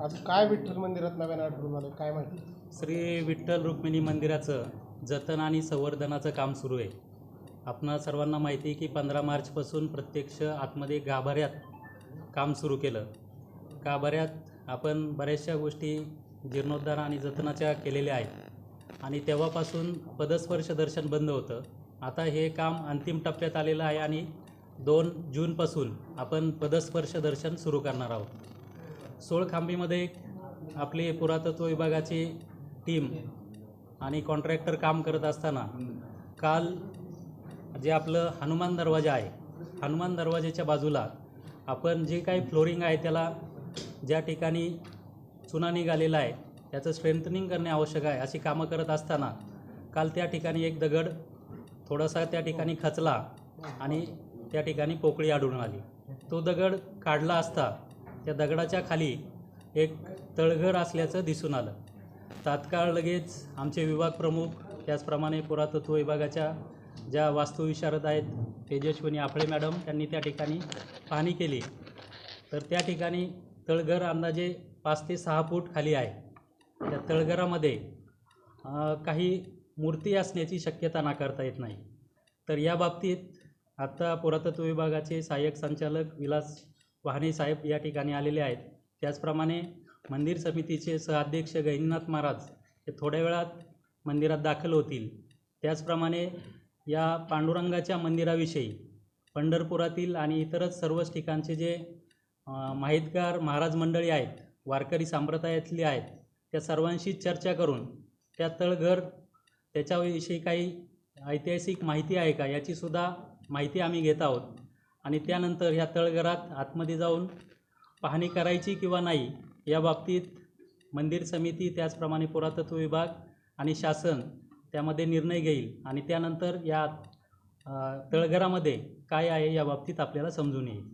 आज काय विठ्ठल मंदिरात नव्यानं आढळून आलं काय माहिती? श्री विठ्ठल रुक्मिणी मंदिराचं जतन आणि संवर्धनाचं काम सुरू आहे. आपणा सर्वांना माहिती आहे की पंधरा मार्चपासून प्रत्यक्ष आतमध्ये गाभाऱ्यात काम सुरू केलं. गाभाऱ्यात आपण बऱ्याचशा गोष्टी जीर्णोद्धार आणि जतनाच्या केलेल्या आहेत. आणि तेव्हापासून पदस्पर्श दर्शन बंद होतं. आता हे काम अंतिम टप्प्यात आलेलं आहे आणि दोन जूनपासून आपण पदस्पर्श दर्शन सुरू करणार आहोत. सोळखांबीमध्ये आपली पुरातत्व विभागाची टीम आणि कॉन्ट्रॅक्टर काम करत असताना काल जे आपलं हनुमान दरवाजा आहे हनुमान दरवाजाच्या बाजूला आपण जे काही फ्लोरिंग आहे त्याला ज्या ठिकाणी चुना निघालेला आहे त्याचं स्ट्रेंथनिंग करणे आवश्यक आहे अशी कामं करत असताना काल त्या ठिकाणी एक दगड थोडासा त्या ठिकाणी खचला आणि त्या ठिकाणी पोकळी आढळून आली. तो दगड काढला असता त्या दगडाच्या खाली एक तळघर असल्याचं दिसून आलं. तात्काळ लगेच आमचे विभाग प्रमुख त्याचप्रमाणे पुरातत्व विभागाच्या ज्या वास्तुविशारद आहेत तेजस्विनी आफळे मॅडम त्यांनी त्या ठिकाणी पाहणी केली. तर त्या ठिकाणी तळघर अंदाजे पाच ते सहा फूट खाली आहे. त्या तळघरामध्ये काही मूर्ती असण्याची शक्यता नाकारता येत नाही. तर या बाबतीत आत्ता पुरातत्व विभागाचे सहाय्यक संचालक विलास वाहने साहेब या ठिकाणी आलेले आहेत. त्याचप्रमाणे मंदिर समितीचे सहअध्यक्ष गहिनीनाथ महाराज हे थोड्या वेळात मंदिरात दाखल होतील. त्याचप्रमाणे या पांडुरंगाच्या मंदिराविषयी पंढरपुरातील आणि इतरच सर्वच ठिकाणचे जे माहितगार महाराज मंडळी आहेत वारकरी संप्रदायातली आहेत त्या सर्वांशी चर्चा करून त्या तळघर त्याच्याविषयी काही ऐतिहासिक माहिती आहे का? याचीसुद्धा माहिती आम्ही घेत आहोत. आणि त्यानंतर ह्या तळघरात आतमध्ये जाऊन पाहणी करायची किंवा नाही या बाबतीत मंदिर समिती त्याचप्रमाणे पुरातत्व विभाग आणि शासन त्यामध्ये निर्णय घेईल आणि त्यानंतर या तळघरामध्ये काय आहे या बाबतीत आपल्याला समजून येईल.